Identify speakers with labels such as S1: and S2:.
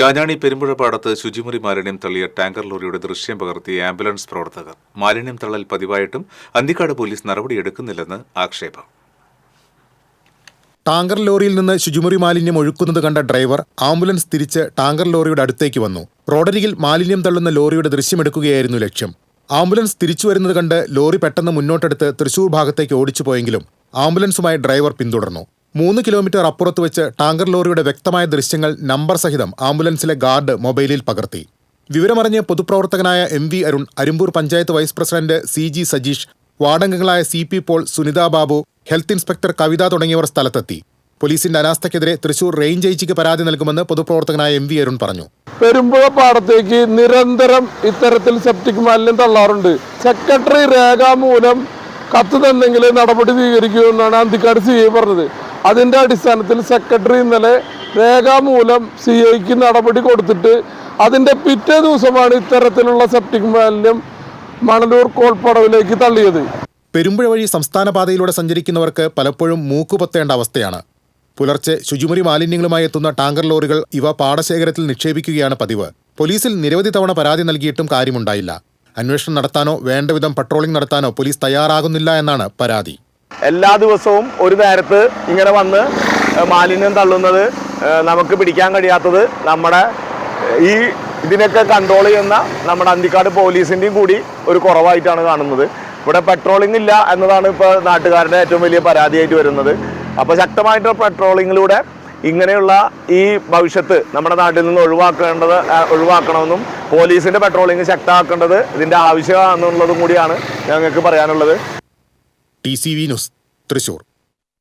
S1: കാഞ്ഞാണി പെരുമ്പുഴ പാടത്ത് ശുചിമുറി മാലിന്യം തള്ളിയ ടാങ്കർ ലോറിയുടെ ദൃശ്യം പകർത്തിയ ആംബുലൻസ് പ്രവർത്തകർ. മാലിന്യം തള്ളൽ പതിവായിട്ടും അന്തിക്കാട് പോലീസ് നടപടിയെടുക്കുന്നില്ലെന്ന് ആക്ഷേപം.
S2: ടാങ്കർ ലോറിയിൽ നിന്ന് ശുചിമുറി മാലിന്യം ഒഴുക്കുന്നത് കണ്ട ഡ്രൈവർ ആംബുലൻസ് തിരിച്ച് ടാങ്കർ ലോറിയുടെ അടുത്തേക്ക് വന്നു. റോഡരികിൽ മാലിന്യം തള്ളുന്ന ലോറിയുടെ ദൃശ്യമെടുക്കുകയായിരുന്നു ലക്ഷ്യം. ആംബുലൻസ് തിരിച്ചു വരുന്നത് കണ്ട് ലോറി പെട്ടെന്ന് മുന്നോട്ടെടുത്ത് തൃശൂർ ഭാഗത്തേക്ക് ഓടിച്ചു പോയെങ്കിലും ആംബുലൻസുമായി ഡ്രൈവർ പിന്തുടർന്നു. മൂന്ന് കിലോമീറ്റർ അപ്പുറത്ത് വെച്ച് ടാങ്കർ ലോറിയുടെ വ്യക്തമായ ദൃശ്യങ്ങൾ നമ്പർ സഹിതം ആംബുലൻസിലെ ഗാർഡ് മൊബൈലിൽ പകർത്തി. വിവരമറിഞ്ഞ് പൊതുപ്രവർത്തകനായ M V Arun Arumbur panchayat vice president C G Sajeesh വാർഡംഗങ്ങളായ C P Paul Sunitha Babu health inspector Kavitha തുടങ്ങിയവർ സ്ഥലത്തെത്തി. പോലീസിന്റെ അനാസ്ഥക്കെതിരെ തൃശൂർ റേഞ്ച് ഐജിക്ക് പരാതി നൽകുമെന്ന് പൊതുപ്രവർത്തകനായ എം വി അരുൺ പറഞ്ഞു.
S3: പെരുമ്പുഴ പാടത്തേക്ക് നിരന്തരം ഇത്തരത്തിൽ സെപ്റ്റിക് മാലിന്യം തള്ളാറുണ്ട്. സെക്രട്ടറി രേഖാമൂലം കത്ത് തന്നെങ്കിൽ നടപടി സ്വീകരിക്കുമെന്നാണ് അന്തിക്കാട് സി ഐ പറഞ്ഞത്. അതിന്റെ അടിസ്ഥാനത്തിൽ സെക്രട്ടറി ഇന്നലെ രേഖാമൂലം സി ഐക്ക് നടപടി കൊടുത്തിട്ട് അതിന്റെ പിറ്റേ ദിവസമാണ് ഇത്തരത്തിലുള്ള സെപ്റ്റിക് മാലിന്യം മണലൂർ കോൾപ്പടവിലേക്ക് തള്ളിയത്.
S2: പെരുമ്പുഴ വഴി സംസ്ഥാന പാതയിലൂടെ സഞ്ചരിക്കുന്നവർക്ക് പലപ്പോഴും മൂക്കുപൊത്തേണ്ട അവസ്ഥയാണ്. പുലർച്ചെ ശുചിമുറി മാലിന്യങ്ങളുമായി എത്തുന്ന ടാങ്കർ ലോറികൾ ഇവ പാടശേഖരത്തിൽ നിക്ഷേപിക്കുകയാണ് പതിവ്. പോലീസിൽ നിരവധി തവണ പരാതി നൽകിയിട്ടും കാര്യമുണ്ടായില്ല. അന്വേഷണം നടത്താനോ വേണ്ടവിധം പട്രോളിംഗ് നടത്താനോ പോലീസ് തയ്യാറാകുന്നില്ല എന്നാണ് പരാതി.
S4: എല്ലാ ദിവസവും ഒരു നേരത്ത് ഇങ്ങനെ വന്ന് മാലിന്യം തള്ളുന്നത് നമുക്ക് പിടിക്കാൻ കഴിയാത്തത് നമ്മുടെ ഈ ഇതിനൊക്കെ കൺട്രോൾ ചെയ്യുന്ന നമ്മുടെ അന്തിക്കാട് പോലീസിന്റെയും കൂടി ഒരു കുറവായിട്ടാണ് കാണുന്നത്. ഇവിടെ പെട്രോളിംഗ് ഇല്ല എന്നതാണ് ഇപ്പോൾ നാട്ടുകാരുടെ ഏറ്റവും വലിയ പരാതിയായിട്ട് വരുന്നത്. അപ്പോൾ ശക്തമായിട്ടുള്ള പെട്രോളിങ്ങിലൂടെ ഇങ്ങനെയുള്ള ഈ ഭവിഷ്യത്ത് നമ്മുടെ നാട്ടിൽ നിന്ന് ഒഴിവാക്കേണ്ടത് ഒഴിവാക്കണമെന്നും പോലീസിന്റെ പെട്രോളിംഗ് ശക്തമാക്കേണ്ടത് ഇതിന്റെ ആവശ്യമാണെന്നുള്ളതും കൂടിയാണ് ഞങ്ങൾക്ക് പറയാനുള്ളത്.
S2: T C V Thrissur.